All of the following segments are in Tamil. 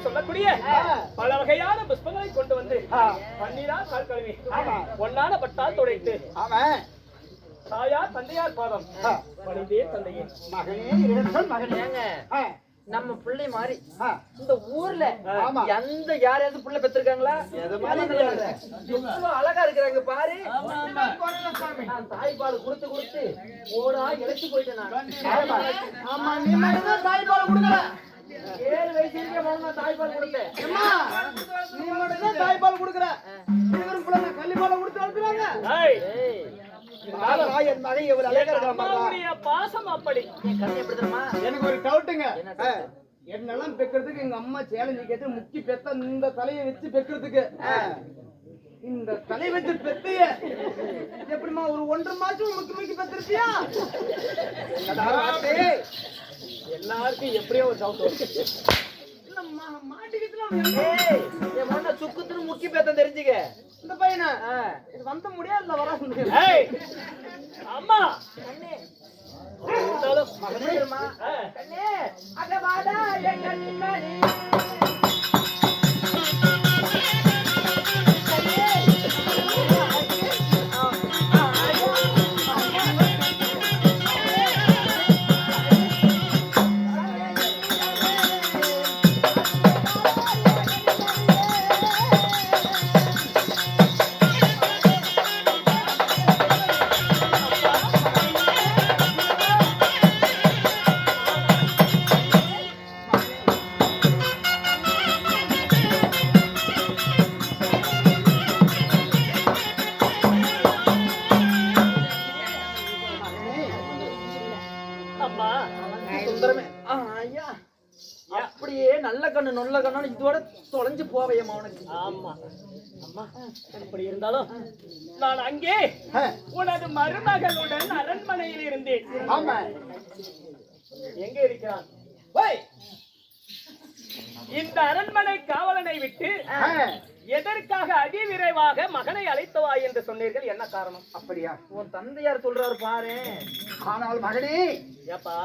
என்று சொல்லக்கூடிய பல வகையான புஷ்பங்களை கொண்டு வந்து பன்னீரா கால் கழுவி பொன்னான பட்டால் துடைத்து. அவன் தாயார் தந்தையார் பாதம். பணிந்தே தந்தையே. மகனே இரண்டல் மகனே. ஏங்க ஆ, நம்ம பிள்ளை மாதிரி இந்த ஊர்ல ஆமா. எந்த யாரையாவது புள்ள பெற்றிருக்காங்களா அழகா இருக்கிறாங்க பாரு. நான் தாய்ப்பால் கொடுத்து கொடுத்து ஓடா இழைச்சு போயிட்டேன் நான். ஆமா. ஆமா நீ மட்டும்தான் தாய்ப்பால் கொடுக்கல. ஏழு வயசு இருக்க நான் தாய்ப்பால் கொடுத்தேன். தாய்ப்பால் கொடுக்கற. இவரும் கள்ளிப்பால் கொடுத்து அனுப்புறாங்க பாசம் அப்படி. எனக்கு ஒரு டவுட்டுங்க என்னெல்லாம் பெக்கிறதுக்கு எங்க அம்மா சேலஞ்சு கேட்டு முக்கி பெத்த இந்த தலையை வச்சு பெக்கிறதுக்கு? இந்த தலை வச்சு பெத்தைய எப்படிமா ஒரு ஒன்றரை மாசம் முக்கி முக்கி வார்த்தை? எல்லாருக்கும் எப்படியோ ஒரு டவுட் வரும். சுக்குத்துன்னு முக்கி பேத்தம் தெரிஞ்சுக்க. இந்த பையனா. இது வந்த முடியா இல்ல வர அம்மா. கண்ணே. நல்ல கண்ணு நல்ல கண்ணு இதோட தொலைஞ்சு போவையம்மா அவனுக்கு ஆமா. அம்மா அப்படி இருந்தாலும் நான் அங்கே உனது மருமகளுடன் அரண்மனையில் இருந்தேன். ஆமா. எங்க இருக்கிறான்? இந்த அரண்மனை காவலனை விட்டு எதற்காக அதிவிரைவாக மகனை அழைத்தவா என்று சொன்னீர்கள்? என்ன காரணம்? அப்படியா? உன் தந்தையார் சொல்றாரு பாரு. ஆனால் மகனே ஏப்பா?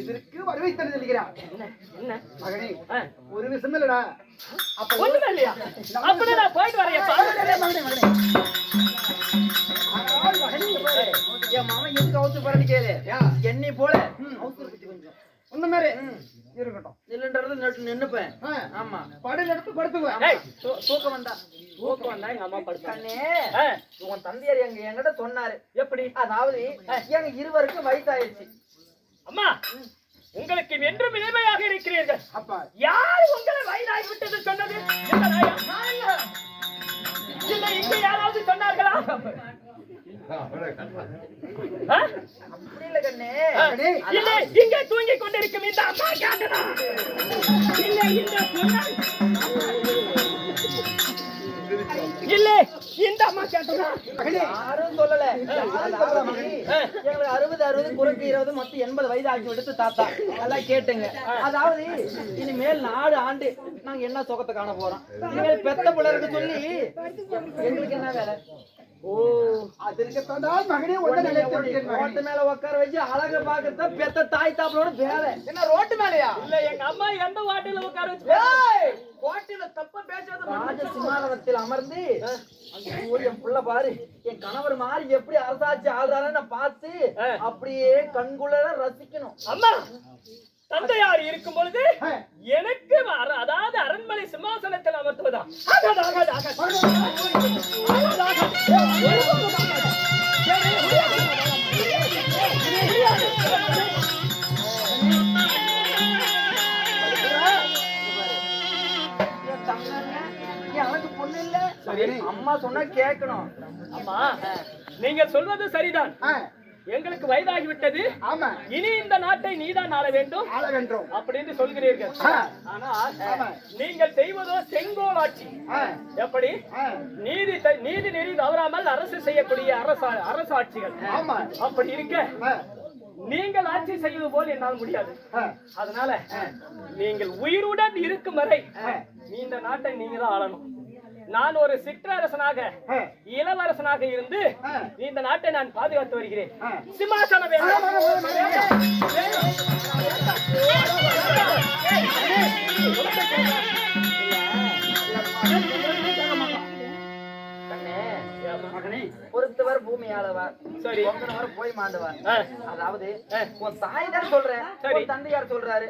எதற்கு வருவை தெரிஞ்சிருக்கிறான் என்ன? என்ன? மகனே ஒரு விஷயம் இல்லடா அப்ப ஒண்ணுமே இல்லையா? அப்படியே நான் போயிட்டு வரேன்ப்பா மகனே, மகனே, ஆ, ஆமா. தூக்கம் வந்தா. தூக்கம் வந்தா எங்க அம்மா கண்ணே உன் தந்தையார் எங்க என்கிட்ட சொன்னாரு. எப்படி? அதாவது எங்க இருவருக்கும் வயசாயிருச்சு அம்மா உங்களுக்கு என்றும் இனிமையாக இருக்கிறீர்கள். அப்பா. யார் உங்களை வயதாகி விட்டது சொன்னது? இல்லை. இங்க யாராவது சொன்னார்களா? இல்ல கண்ணே. ஆ, இல்லை இங்கே தூங்கிக் கொண்டிருக்கும் இந்த அம்மா கேட்டதா இல்லை இந்த இல்ல இந்த அம்மா கேட்டதா யாரும் சொல்லல. எங்களுக்கு அறுபது அறுபது குறைக்கு இருபது மொத்தம் எண்பது வயது ஆக்கி விடுத்து தாத்தா. நல்லா கேட்டுங்க. அதாவது இனிமேல் நாடு ஆண்டு நாங்க என்ன சுகத்தை காண போறோம்? இனிமேல் பெத்த பிள்ளைக்கு சொல்லி எங்களுக்கு என்ன வேலை? ஓ. அது இருக்கத்தான் மகனே மகனே. ரோட்டு மேல உட்கார வச்சு அழக பாக்குறத பெத்த தாய் தாப்பலோட வேலை. என்ன ரோட்டு மேலையா? இல்ல எங்க அம்மா எந்த வாட்டில உட்கார வச்சு ஏய்! கோட்டையில தப்பா பேசாத ராஜ சிம்மாசனத்தில் அமர்ந்து என் புள்ள பாரு. என் கணவர் மாதிரி எப்படி அரசாட்சி ஆள்றாருன்னு நான் பார்த்து. அப்படியே கண்குள்ள ரசிக்கணும். அம்மா! தந்தையார் இருக்கும் பொழுது எனக்கு அதாவது அரண்மனை சிம்மாசனத்தில் அமர்த்துவதா? அம்மா சொன்னா கேட்கணும். அம்மா நீங்கள் சொல்வது சரிதான். எங்களுக்கு வயதாகி விட்டது ஆமா. இனி இந்த நாட்டை நீதான் ஆள வேண்டும். ஆள வென்றோம் அப்படின்னு சொல்கிறீர்கள். ஆனால். நீங்கள் செய்வதோ செங்கோல் ஆட்சி எப்படி? நீதி நீதி நெறி தவறாமல் அரசு செய்யக்கூடிய அரசா அரசாட்சிகள். ஆமா. அப்படி இருக்க நீங்கள் ஆட்சி செய்வது போல் என்னால் முடியாது. அதனால நீங்கள் உயிருடன் இருக்கும் வரை நீ இந்த நாட்டை நீங்க தான் ஆளணும். நான் ஒரு சிற்றரசனாக. இளவரசனாக இருந்து. இந்த நாட்டை நான் பாதுகாத்து வருகிறேன். சிம்மாசனம் பொறுத்தவர் பூமி ஆளவர் சரி. போய் மாண்டவர். அதாவது. உன் தாய் தான் சொல்றேன் தந்தையார் சொல்றாரு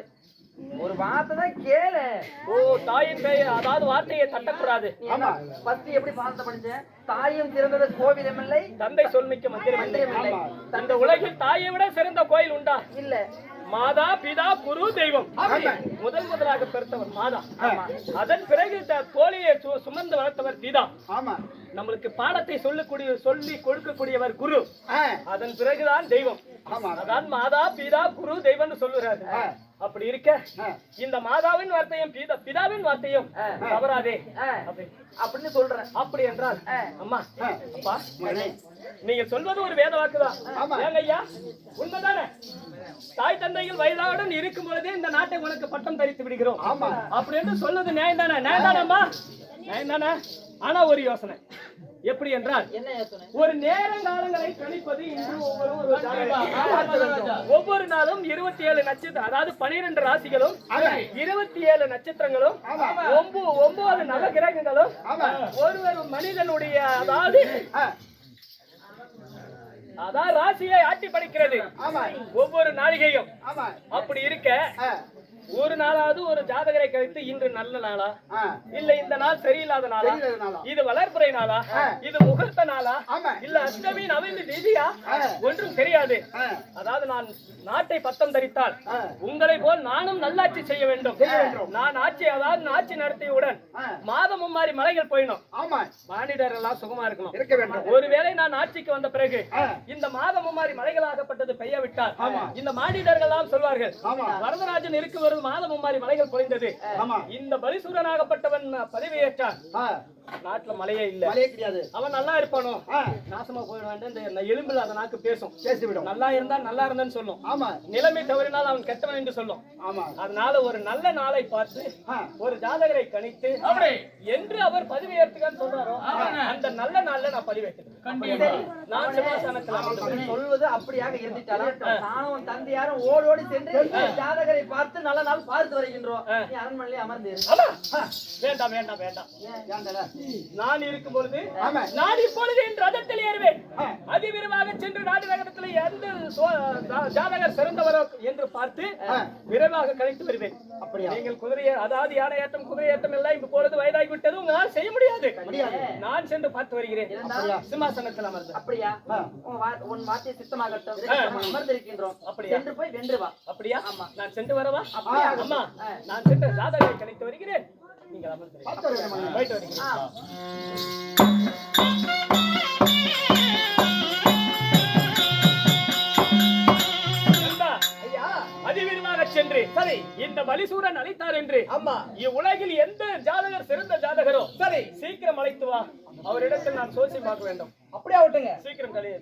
ஒரு வார்த்தை தான் கேளு. ஓ தாயின் பெயர் அதாவது வார்த்தையை தட்டக்கூடாது. என்ன பத்தி எப்படி பாலத்தை படிச்ச? தாயும் சிறந்தது கோவிலும் இல்லை தந்தை சொல்மிக்க மந்திரம் இல்லை இந்த உலகில் தாயை விட சிறந்த கோயில் உண்டா? இல்ல. மாதா பிதா குரு தெய்வம். முதல் முதலாக பிறந்தவர் மாதா. ஆமா. அதன் பிறகு தோழியை சு- சுமந்து வளர்த்தவர் பிதா. ஆமா நம்மளுக்கு பாடத்தை சொல்லக்கூடிய சொல்லி கொடுக்கக்கூடியவர் குரு. அதன் பிறகுதான் தெய்வம். ஆமா அதான் மாதா பிதா குரு தெய்வம்னு சொல்லுறாரு. அப்படி இருக்க. இந்த மாதாவின் வார்த்தையும் பிதா பிதாவின் வார்த்தையும். தவறாதே. அப்படின்னு சொல்றேன். அப்படி என்றால். அம்மா. அப்பா நீங்க சொல்வது ஒரு வேத வாக்குதான். ஏங்க ஐயா? உண்மைதானே? தாய் தந்தைகள் வயதாவுடன் இருக்கும் பொழுதே இந்த நாட்டை உனக்கு பட்டம் தரித்து விடுகிறோம். ஆமா. அப்படி என்று சொல்வது நியாயம் தானே? நியாயம் தானேம்மா நியாயம் தானே? ஆனா ஒரு யோசனை. எப்படி என்றால் என்ன யோசனை? ஒரு நேரங்காலங்களை கணிப்பது இன்று ஒவ்வொரு நாளும் இருபத்தி ஏழு நட்சத்திரம் அதாவது பனிரெண்டு ராசிகளும். இருபத்தி ஏழு நட்சத்திரங்களும். ஒன்பது நவ கிரகங்களும். ஒரு ஒரு மனிதனுடைய அதாவது அதான் ராசியை ஆட்டி படிக்கிறது ஆமா ஒவ்வொரு நாளிகையும். ஆமா அப்படி இருக்க ஒரு நாளாவது ஒரு ஜாதகரை கழித்து இன்று நல்ல நாளா இல்ல இந்த நாள் சரியில்லாத நாளா? இது வளர்ப்புறை நாளா. இது முகூர்த்த நாளா. இல்ல அஷ்டமி நவமி திதியா. ஒன்றும் தெரியாது அதாவது நான் நாட்டை பத்தம் தரித்தால். உங்களை போல் நானும் நல்லாட்சி செய்ய வேண்டும். நான் ஆட்சி அதாவது ஆட்சி நடத்தியவுடன் ஆ. மாதம் மும்மாரி மலைகள் போயிடும் ஆமா மானிடர் எல்லாம் சுகமா இருக்கணும் இருக்க ஒருவேளை நான் ஆட்சிக்கு வந்த பிறகு. இந்த மாதம் மும்மாரி மலைகளாகப்பட்டது பெய்ய விட்டால் ஆமா. இந்த மானிடர்கள் எல்லாம் சொல்வார்கள். வரதராஜன் இருக்கும் ஒரு மாதம் மும்மாரி மலைகள் பொழிந்தது. ஆமா. இந்த பலிசூரனாகப்பட்டவன் பதவியேற்றான். நாட்டுல மழையே இல்ல. மழையே கிடையாது. அவன் நல்லா இருப்பானோ? நாசமா போயிடுவான் இந்த எலும்புல அந்த நாக்கு பேசும். பேசிவிடும். நல்லா இருந்தா நல்லா இருந்தேன்னு சொல்லும். ஆமா. நிலைமை தவறினால் அவன் கெட்டவன் என்று சொல்லும். ஆமா. அதனால ஒரு நல்ல நாளை பார்த்து ஒரு ஜாதகரை கணித்து என்று அவர் பதவியேற்றுக்கன்னு சொல்றாரோ அந்த நல்ல நாள்ல நான் பதிவேற்கிறேன் நான் அமர்ந்துவேன். சொல்வது அப்படியாக இருந்துட்டாலும் நானும் தந்தையாரும் ஓடோடி சென்று ஜாதகரை பார்த்து நல்ல நாள் பார்த்து வருகின்றோம். நீ அரண்மனையிலே அமர்ந்து. வேண்டாம் வேண்டாம் வேண்டாம்? நான் இருக்கும் பொழுது. நான் இப்பொழுது என் ரதத்தில் ஏறுவேன். அதிவிரைவாக சென்று நாடு நகரத்தில் எந்த ஜாதகர் சிறந்தவரோ என்று பார்த்து. விரைவாக கழித்து வருவேன் அப்படியா? நீங்கள் குதிரையை அதாவது யானை ஏற்றம் குதிரை ஏற்றம் எல்லாம் இப்பொழுது வயதாகி விட்டது உங்களால் செய்ய முடியாது. நான் சென்று பார்த்து வருகிறேன்? சிம்மாசனத்தில் அமர்ந்து அப்படியா. உன் வார்த்தை சித்தமாகட்டும் அமர்ந்திருக்கின்றோம் அப்படியா? சென்று போய் வென்று வா அப்படியா ஆமா. நான் சென்று வரவா அப்படியா? அம்மா. நான் சென்று ஜாதகரை கணித்து வருகிறேன் சென்று சரி. இந்த பலிசூரன் அழைத்தார் என்று ஆமா. இவ்வுலகில் எந்த ஜாதகர் சிறந்த ஜாதகரோ? சரி. சீக்கிரம் அழைத்து வா. அவரிடத்தில் நான் சோசி பார்க்க வேண்டும். அப்படியே ஆகட்டுங்க சீக்கிரம் கலைய